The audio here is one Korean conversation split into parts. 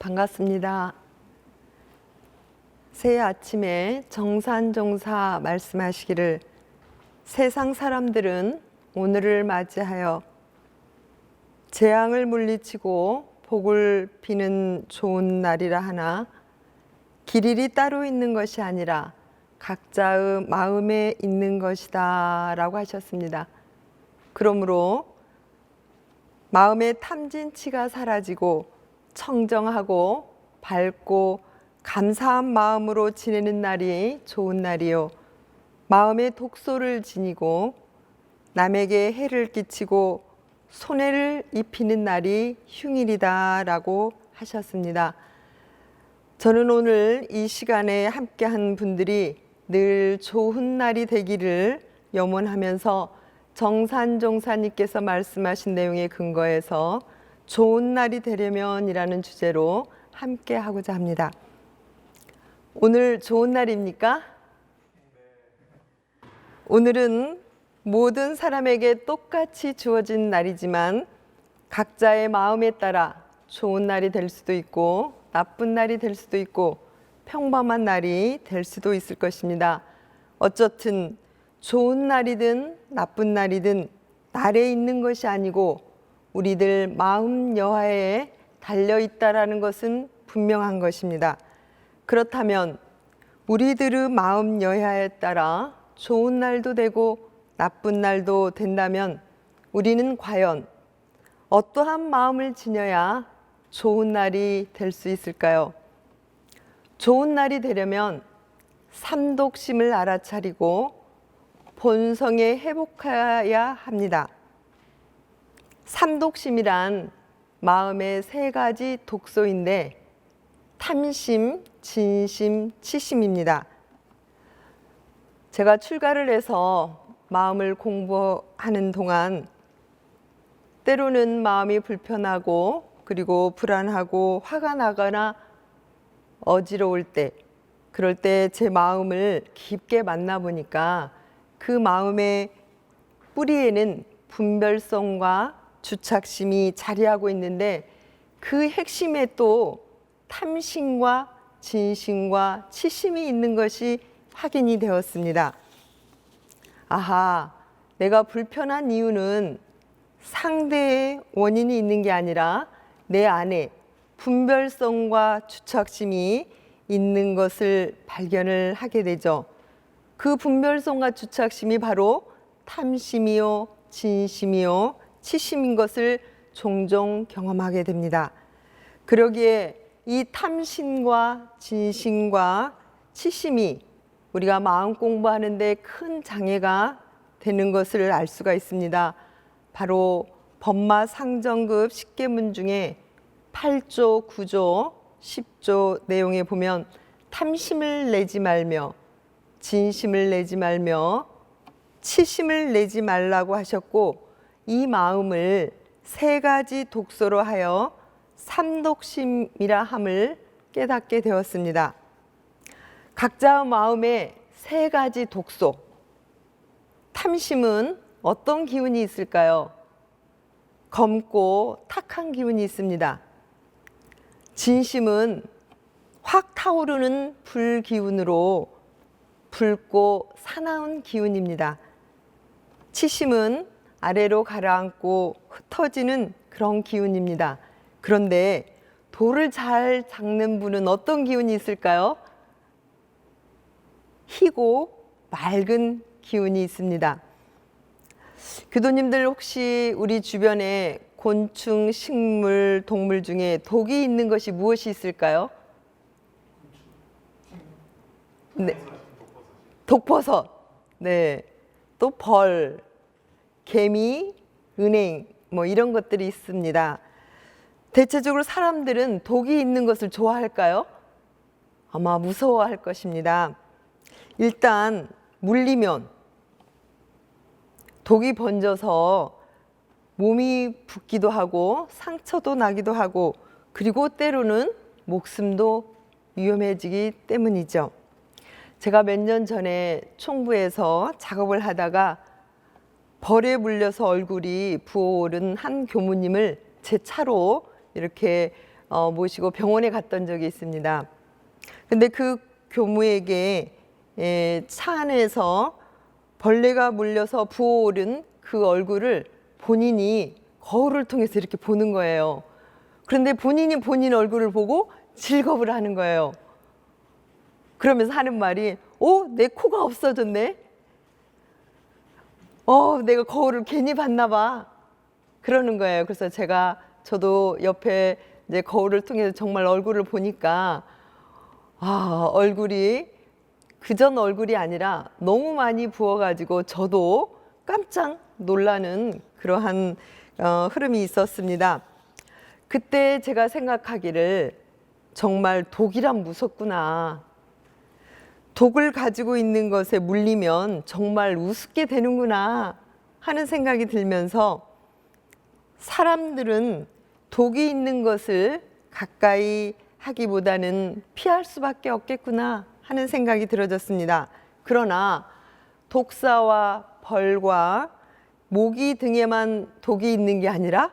반갑습니다. 새해 아침에 정산종사 말씀하시기를 세상 사람들은 오늘을 맞이하여 재앙을 물리치고 복을 비는 좋은 날이라 하나 길일이 따로 있는 것이 아니라 각자의 마음에 있는 것이다 라고 하셨습니다. 그러므로 마음의 탐진치가 사라지고 청정하고 밝고 감사한 마음으로 지내는 날이 좋은 날이요. 마음의 독소를 지니고 남에게 해를 끼치고 손해를 입히는 날이 흉일이다라고 하셨습니다. 저는 오늘 이 시간에 함께한 분들이 늘 좋은 날이 되기를 염원하면서 정산종사님께서 말씀하신 내용에 근거해서 좋은 날이 되려면이라는 주제로 함께 하고자 합니다. 오늘 좋은 날입니까? 오늘은 모든 사람에게 똑같이 주어진 날이지만 각자의 마음에 따라 좋은 날이 될 수도 있고 나쁜 날이 될 수도 있고 평범한 날이 될 수도 있을 것입니다. 어쨌든 좋은 날이든 나쁜 날이든 날에 있는 것이 아니고 우리들 마음 여하에 달려 있다라는 것은 분명한 것입니다. 그렇다면 우리들의 마음 여하에 따라 좋은 날도 되고 나쁜 날도 된다면 우리는 과연 어떠한 마음을 지녀야 좋은 날이 될 수 있을까요? 좋은 날이 되려면 삼독심을 알아차리고 본성에 회복해야 합니다. 삼독심이란 마음의 세 가지 독소인데 탐심, 진심, 치심입니다. 제가 출가를 해서 마음을 공부하는 동안 때로는 마음이 불편하고 그리고 불안하고 화가 나거나 어지러울 때 그럴 때 제 마음을 깊게 만나보니까 그 마음의 뿌리에는 분별성과 주착심이 자리하고 있는데 그 핵심에 또 탐심과 진심과 치심이 있는 것이 확인이 되었습니다. 아하, 내가 불편한 이유는 상대의 원인이 있는 게 아니라 내 안에 분별성과 주착심이 있는 것을 발견을 하게 되죠. 그 분별성과 주착심이 바로 탐심이요, 진심이요, 치심인 것을 종종 경험하게 됩니다. 그러기에 이 탐심과 진심과 치심이 우리가 마음 공부하는데 큰 장애가 되는 것을 알 수가 있습니다. 바로 법마 상정급 10계문 중에 8조, 9조, 10조 내용에 보면 탐심을 내지 말며 진심을 내지 말며 치심을 내지 말라고 하셨고 이 마음을 세 가지 독소로 하여 삼독심이라 함을 깨닫게 되었습니다. 각자의 마음에 세 가지 독소. 탐심은 어떤 기운이 있을까요? 검고 탁한 기운이 있습니다. 진심은 확 타오르는 불 기운으로 붉고 사나운 기운입니다. 치심은 아래로 가라앉고 흩어지는 그런 기운입니다. 그런데 돌을 잘 닦는 분은 어떤 기운이 있을까요? 희고 맑은 기운이 있습니다. 교도님들 혹시 우리 주변에 곤충, 식물, 동물 중에 독이 있는 것이 무엇이 있을까요? 네. 독버섯. 네. 또 벌, 개미, 은행, 뭐 이런 것들이 있습니다. 대체적으로 사람들은 독이 있는 것을 좋아할까요? 아마 무서워할 것입니다. 일단 물리면 독이 번져서 몸이 붓기도 하고 상처도 나기도 하고 그리고 때로는 목숨도 위험해지기 때문이죠. 제가 몇 년 전에 총부에서 작업을 하다가 벌에 물려서 얼굴이 부어오른 한 교무님을 제 차로 이렇게 어, 모시고 병원에 갔던 적이 있습니다. 근데 그 교무에게 에, 차 안에서 벌레가 물려서 부어오른 그 얼굴을 본인이 거울을 통해서 이렇게 보는 거예요. 그런데 본인이 본인 얼굴을 보고 즐겁을 하는 거예요. 그러면서 하는 말이, 오, 내 코가 없어졌네? 어, 내가 거울을 괜히 봤나 봐. 그러는 거예요. 그래서 제가 저도 옆에 이제 거울을 통해서 정말 얼굴을 보니까 아, 얼굴이 그전 얼굴이 아니라 너무 많이 부어가지고 저도 깜짝 놀라는 그러한 어, 흐름이 있었습니다. 그때 제가 생각하기를 정말 독이란 무섭구나. 독을 가지고 있는 것에 물리면 정말 우습게 되는구나 하는 생각이 들면서 사람들은 독이 있는 것을 가까이 하기보다는 피할 수밖에 없겠구나 하는 생각이 들어졌습니다. 그러나 독사와 벌과 모기 등에만 독이 있는 게 아니라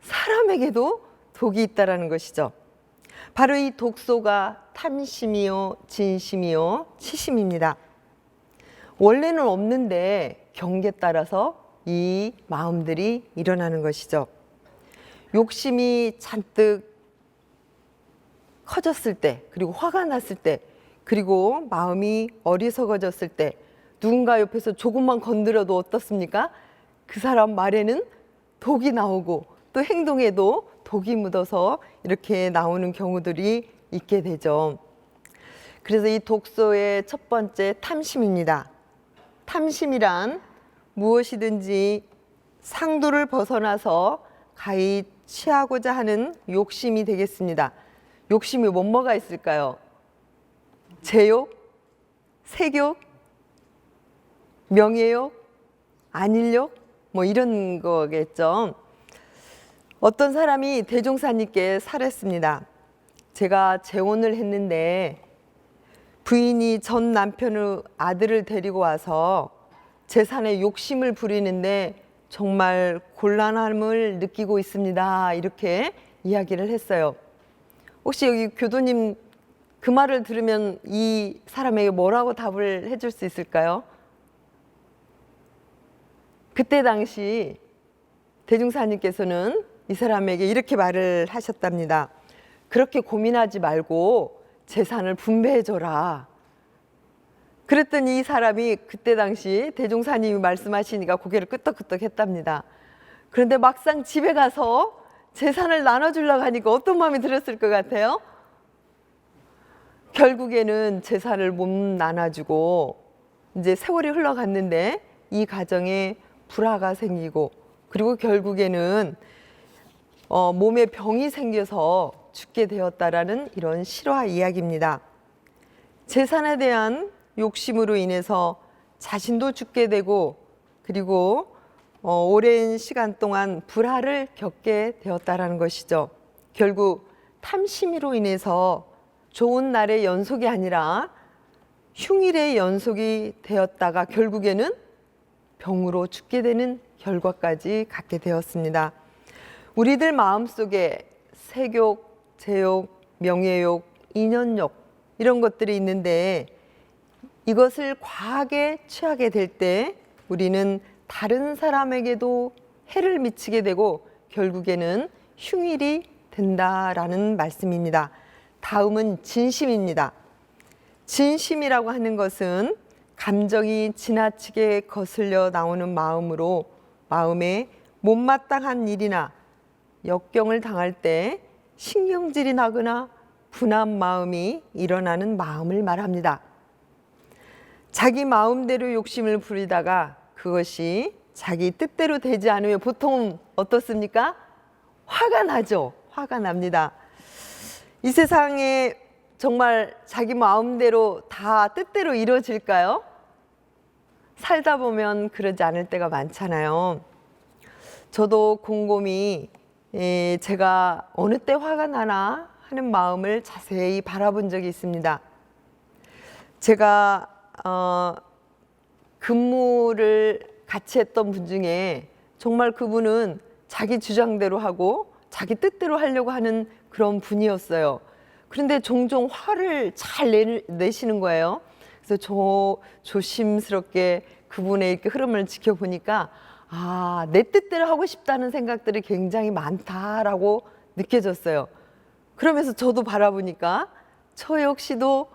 사람에게도 독이 있다라는 것이죠. 바로 이 독소가 탐심이요, 진심이요, 치심입니다. 원래는 없는데 경계에 따라서 이 마음들이 일어나는 것이죠. 욕심이 잔뜩 커졌을 때, 그리고 화가 났을 때, 그리고 마음이 어리석어졌을 때, 누군가 옆에서 조금만 건드려도 어떻습니까? 그 사람 말에는 독이 나오고 또 행동에도 독이 묻어서 이렇게 나오는 경우들이 있게 되죠. 그래서 이 독소의 첫 번째 탐심입니다. 탐심이란 무엇이든지 상도를 벗어나서 가히 취하고자 하는 욕심이 되겠습니다. 욕심이 뭐 뭐가 있을까요? 제욕, 색욕, 명예욕, 안일욕, 뭐 이런 거겠죠. 어떤 사람이 대종사님께 살했습니다. 제가 재혼을 했는데 부인이 전 남편의 아들을 데리고 와서 재산에 욕심을 부리는데 정말 곤란함을 느끼고 있습니다. 이렇게 이야기를 했어요. 혹시 여기 교도님 그 말을 들으면 이 사람에게 뭐라고 답을 해줄 수 있을까요? 그때 당시 대중사님께서는 이 사람에게 이렇게 말을 하셨답니다. 그렇게 고민하지 말고 재산을 분배해줘라. 그랬더니 이 사람이 그때 당시 대종사님이 말씀하시니까 고개를 끄덕끄덕 했답니다. 그런데 막상 집에 가서 재산을 나눠주려고 하니까 어떤 마음이 들었을 것 같아요? 결국에는 재산을 못 나눠주고 이제 세월이 흘러갔는데 이 가정에 불화가 생기고 그리고 결국에는 어, 몸에 병이 생겨서 죽게 되었다라는 이런 실화 이야기입니다. 재산에 대한 욕심으로 인해서 자신도 죽게 되고 그리고 어, 오랜 시간 동안 불화를 겪게 되었다라는 것이죠. 결국 탐심으로 인해서 좋은 날의 연속이 아니라 흉일의 연속이 되었다가 결국에는 병으로 죽게 되는 결과까지 갖게 되었습니다. 우리들 마음속에 색욕, 제욕, 명예욕, 인연욕 이런 것들이 있는데 이것을 과하게 취하게 될 때 우리는 다른 사람에게도 해를 미치게 되고 결국에는 흉일이 된다라는 말씀입니다. 다음은 진심입니다. 진심이라고 하는 것은 감정이 지나치게 거슬려 나오는 마음으로 마음에 못마땅한 일이나 역경을 당할 때 신경질이 나거나 분한 마음이 일어나는 마음을 말합니다. 자기 마음대로 욕심을 부리다가 그것이 자기 뜻대로 되지 않으면 보통 어떻습니까? 화가 나죠. 화가 납니다. 이 세상에 정말 자기 마음대로 다 뜻대로 이루어질까요? 살다 보면 그러지 않을 때가 많잖아요. 저도 곰곰이 예, 제가 어느 때 화가 나나 하는 마음을 자세히 바라본 적이 있습니다. 제가 어, 근무를 같이 했던 분 중에 정말 그분은 자기 주장대로 하고 자기 뜻대로 하려고 하는 그런 분이었어요. 그런데 종종 화를 잘 내, 내시는 거예요. 그래서 저 조심스럽게 그분의 이렇게 흐름을 지켜보니까 아, 내 뜻대로 하고 싶다는 생각들이 굉장히 많다라고 느껴졌어요. 그러면서 저도 바라보니까 저 역시도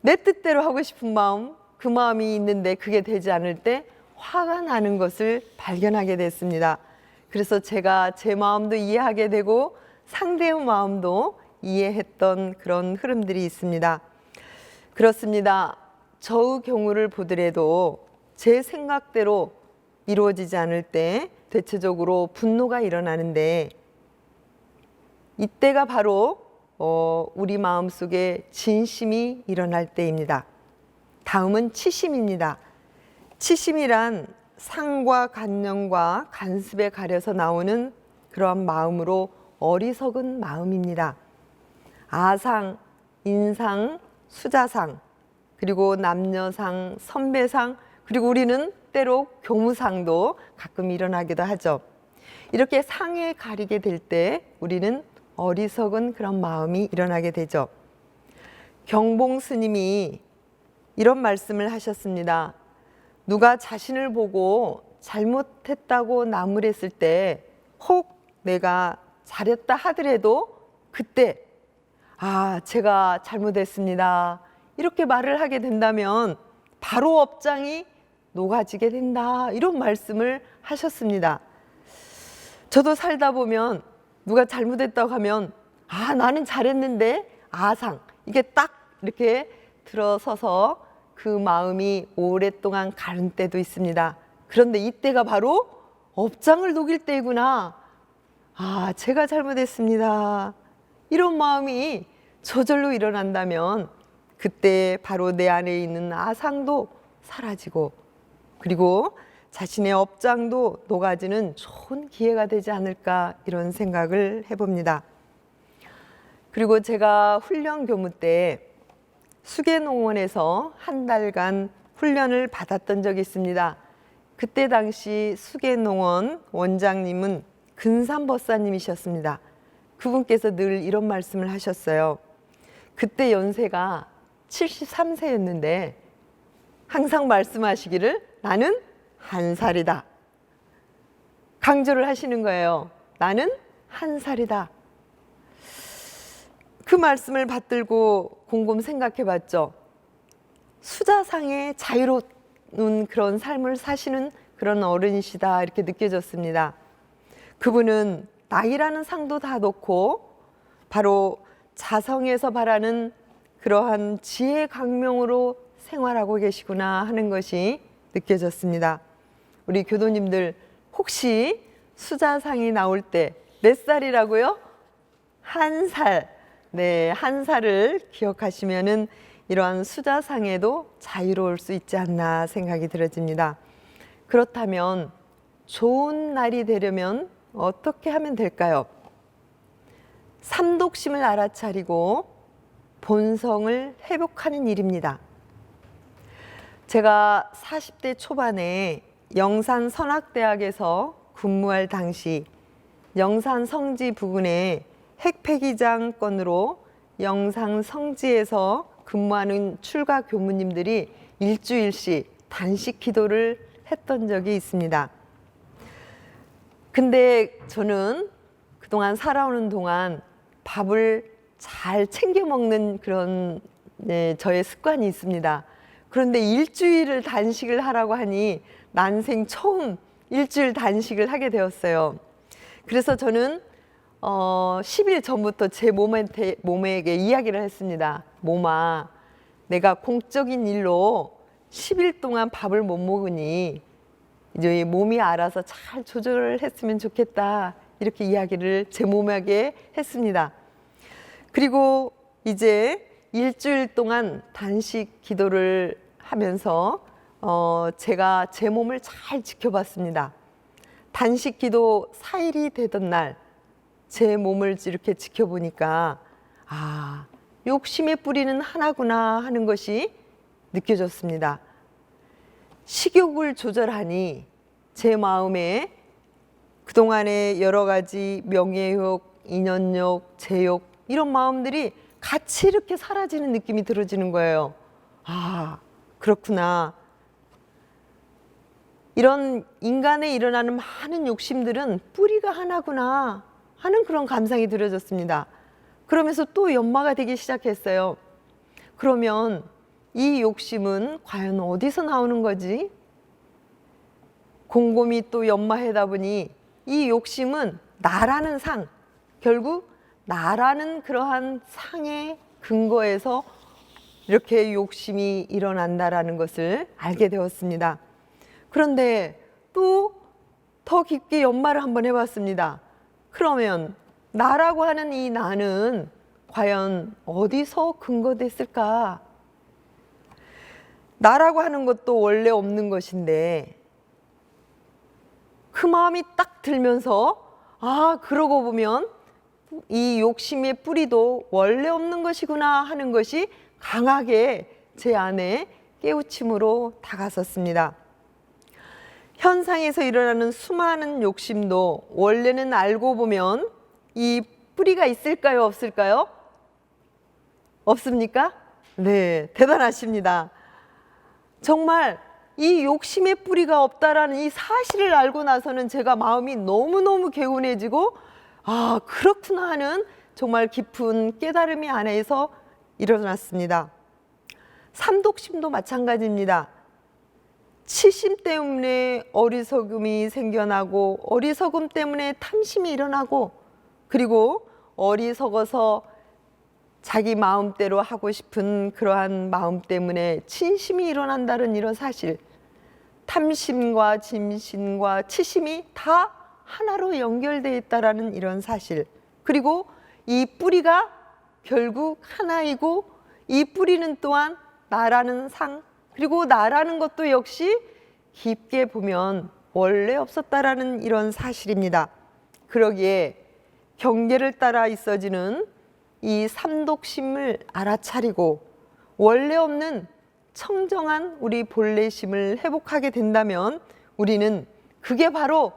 내 뜻대로 하고 싶은 마음, 그 마음이 있는데 그게 되지 않을 때 화가 나는 것을 발견하게 됐습니다. 그래서 제가 제 마음도 이해하게 되고 상대의 마음도 이해했던 그런 흐름들이 있습니다. 그렇습니다. 저의 경우를 보더라도 제 생각대로 이루어지지 않을 때 대체적으로 분노가 일어나는데 이때가 바로 어, 우리 마음 속에 진심이 일어날 때입니다. 다음은 치심입니다. 치심이란 상과 간념과 간습에 가려서 나오는 그러한 마음으로 어리석은 마음입니다. 아상, 인상, 수자상, 그리고 남녀상, 선배상, 그리고 우리는 때로 교무상도 가끔 일어나기도 하죠. 이렇게 상에 가리게 될 때 우리는 어리석은 그런 마음이 일어나게 되죠. 경봉 스님이 이런 말씀을 하셨습니다. 누가 자신을 보고 잘못했다고 나무랬을 때 혹 내가 잘했다 하더라도 그때 아, 제가 잘못했습니다. 이렇게 말을 하게 된다면 바로 업장이 녹아지게 된다. 이런 말씀을 하셨습니다. 저도 살다 보면 누가 잘못했다고 하면 아, 나는 잘했는데 아상. 이게 딱 이렇게 들어서서 그 마음이 오랫동안 가는 때도 있습니다. 그런데 이때가 바로 업장을 녹일 때구나. 아, 제가 잘못했습니다. 이런 마음이 저절로 일어난다면 그때 바로 내 안에 있는 아상도 사라지고 그리고 자신의 업장도 녹아지는 좋은 기회가 되지 않을까 이런 생각을 해봅니다. 그리고 제가 훈련 교무 때 수계농원에서 한 달간 훈련을 받았던 적이 있습니다. 그때 당시 수계농원 원장님은 근삼법사님이셨습니다. 그분께서 늘 이런 말씀을 하셨어요. 그때 연세가 73세였는데 항상 말씀하시기를 나는 한 살이다. 강조를 하시는 거예요. 나는 한 살이다. 그 말씀을 받들고 곰곰 생각해 봤죠. 수자상의 자유로운 그런 삶을 사시는 그런 어른이시다 이렇게 느껴졌습니다. 그분은 나이라는 상도 다 놓고 바로 자성에서 바라는 그러한 지혜 강명으로 생활하고 계시구나 하는 것이 느껴졌습니다. 우리 교도님들 혹시 수자상이 나올 때 몇 살이라고요? 한 살. 네, 한 살을 기억하시면은 이러한 수자상에도 자유로울 수 있지 않나 생각이 들어집니다. 그렇다면 좋은 날이 되려면 어떻게 하면 될까요? 삼독심을 알아차리고 본성을 회복하는 일입니다. 제가 40대 초반에 영산 선악대학에서 근무할 당시 영산 성지 부근에 핵폐기장 건으로 영상 성지에서 근무하는 출가 교무님들이 일주일씩 단식 기도를 했던 적이 있습니다. 근데 저는 그동안 살아오는 동안 밥을 잘 챙겨 먹는 그런 네, 저의 습관이 있습니다. 그런데 일주일을 단식을 하라고 하니 난생 처음 일주일 단식을 하게 되었어요. 그래서 저는 어, 10일 전부터 제 몸한테, 몸에게 이야기를 했습니다. 몸아, 내가 공적인 일로 10일 동안 밥을 못 먹으니 이제 몸이 알아서 잘 조절을 했으면 좋겠다. 이렇게 이야기를 제 몸에게 했습니다. 그리고 이제 일주일 동안 단식 기도를 하면서 어, 제가 제 몸을 잘 지켜봤습니다. 단식 기도 4일이 되던 날, 제 몸을 이렇게 지켜보니까, 아, 욕심의 뿌리는 하나구나 하는 것이 느껴졌습니다. 식욕을 조절하니 제 마음에 그동안의 여러 가지 명예욕, 인연욕, 제욕 이런 마음들이 같이 이렇게 사라지는 느낌이 들어지는 거예요. 아, 그렇구나. 이런 인간에 일어나는 많은 욕심들은 뿌리가 하나구나 하는 그런 감상이 들어졌습니다. 그러면서 또 연마가 되기 시작했어요. 그러면 이 욕심은 과연 어디서 나오는 거지? 곰곰이 또 연마하다 보니 이 욕심은 나라는 상, 결국 나라는 그러한 상의 근거에서 이렇게 욕심이 일어난다라는 것을 알게 되었습니다. 그런데 또 더 깊게 연마를 한번 해봤습니다. 그러면 나라고 하는 이 나는 과연 어디서 근거됐을까? 나라고 하는 것도 원래 없는 것인데 그 마음이 딱 들면서 아 그러고 보면 이 욕심의 뿌리도 원래 없는 것이구나 하는 것이 강하게 제 안에 깨우침으로 다가섰습니다. 현상에서 일어나는 수많은 욕심도 원래는 알고 보면 이 뿌리가 있을까요, 없을까요? 없습니까? 네, 대단하십니다. 정말 이 욕심의 뿌리가 없다라는 이 사실을 알고 나서는 제가 마음이 너무너무 개운해지고 아, 그렇구나 하는 정말 깊은 깨달음이 안에서 일어났습니다. 삼독심도 마찬가지입니다. 치심 때문에 어리석음이 생겨나고 어리석음 때문에 탐심이 일어나고 그리고 어리석어서 자기 마음대로 하고 싶은 그러한 마음 때문에 진심이 일어난다는 이런 사실 탐심과 진심과 치심이 다 하나로 연결되어 있다라는 이런 사실 그리고 이 뿌리가 결국 하나이고 이 뿌리는 또한 나라는 상 그리고 나라는 것도 역시 깊게 보면 원래 없었다라는 이런 사실입니다. 그러기에 경계를 따라 있어지는 이 삼독심을 알아차리고 원래 없는 청정한 우리 본래심을 회복하게 된다면 우리는 그게 바로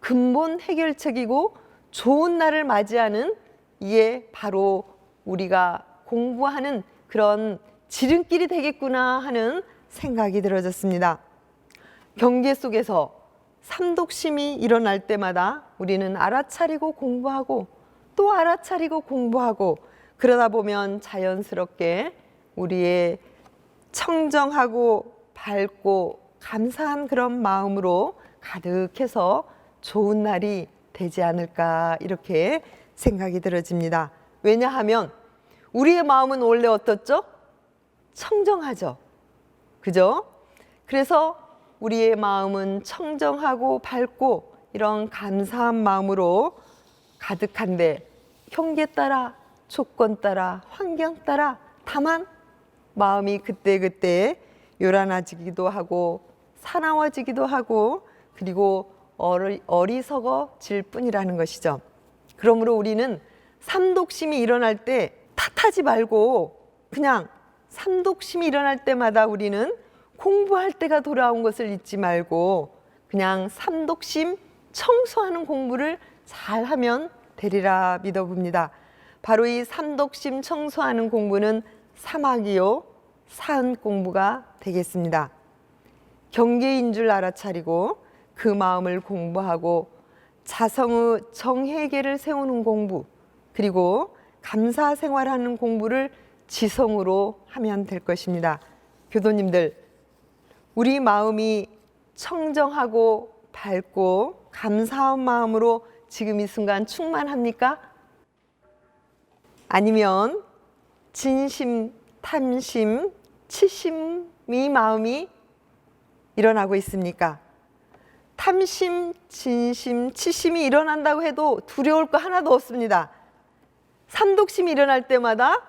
근본 해결책이고 좋은 날을 맞이하는 이게 바로 우리가 공부하는 그런 지름길이 되겠구나 하는 생각이 들어졌습니다. 경계 속에서 삼독심이 일어날 때마다 우리는 알아차리고 공부하고 또 알아차리고 공부하고 그러다 보면 자연스럽게 우리의 청정하고 밝고 감사한 그런 마음으로 가득해서 좋은 날이 되지 않을까 이렇게 생각이 들어집니다. 왜냐하면 우리의 마음은 원래 어떻죠? 청정하죠. 그죠? 그래서 우리의 마음은 청정하고 밝고 이런 감사한 마음으로 가득한데 형계 따라 조건 따라 환경 따라 다만 마음이 그때그때 요란해지기도 하고 사나워지기도 하고 그리고 어리, 어리석어질 뿐이라는 것이죠. 그러므로 우리는 삼독심이 일어날 때 탓하지 말고 그냥 삼독심이 일어날 때마다 우리는 공부할 때가 돌아온 것을 잊지 말고 그냥 삼독심 청소하는 공부를 잘 하면 되리라 믿어봅니다. 바로 이 삼독심 청소하는 공부는 사막이요 사은 공부가 되겠습니다. 경계인 줄 알아차리고 그 마음을 공부하고 자성의 정회계를 세우는 공부 그리고 감사 생활하는 공부를 지성으로 하면 될 것입니다. 교도님들, 우리 마음이 청정하고 밝고 감사한 마음으로 지금 이 순간 충만합니까? 아니면 진심, 탐심, 치심이 마음이 일어나고 있습니까? 탐심, 진심, 치심이 일어난다고 해도 두려울 거 하나도 없습니다. 삼독심이 일어날 때마다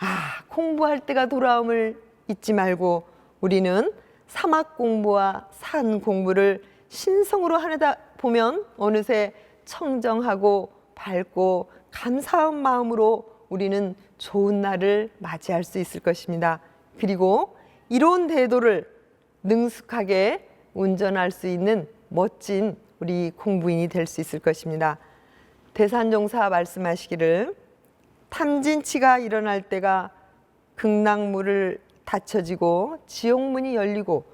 아, 공부할 때가 돌아옴을 잊지 말고 우리는 사막 공부와 산 공부를 신성으로 하다 보면 어느새 청정하고 밝고 감사한 마음으로 우리는 좋은 날을 맞이할 수 있을 것입니다. 그리고 이로운 대도를 능숙하게 운전할 수 있는 멋진 우리 공부인이 될 수 있을 것입니다. 대산종사 말씀하시기를 탐진치가 일어날 때가 극락문을 닫혀지고 지옥문이 열리고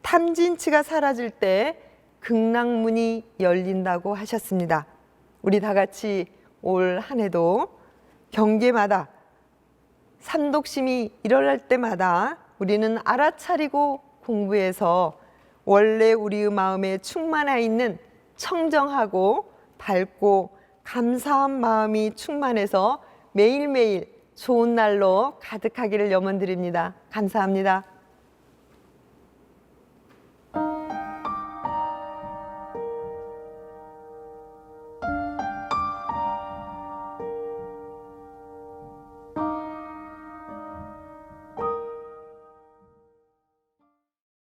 탐진치가 사라질 때 극락문이 열린다고 하셨습니다. 우리 다 같이 올 한 해도 경계마다 삼독심이 일어날 때마다 우리는 알아차리고 공부해서 원래 우리의 마음에 충만해 있는 청정하고 밝고 감사한 마음이 충만해서 매일매일 좋은 날로 가득하기를 염원드립니다. 감사합니다.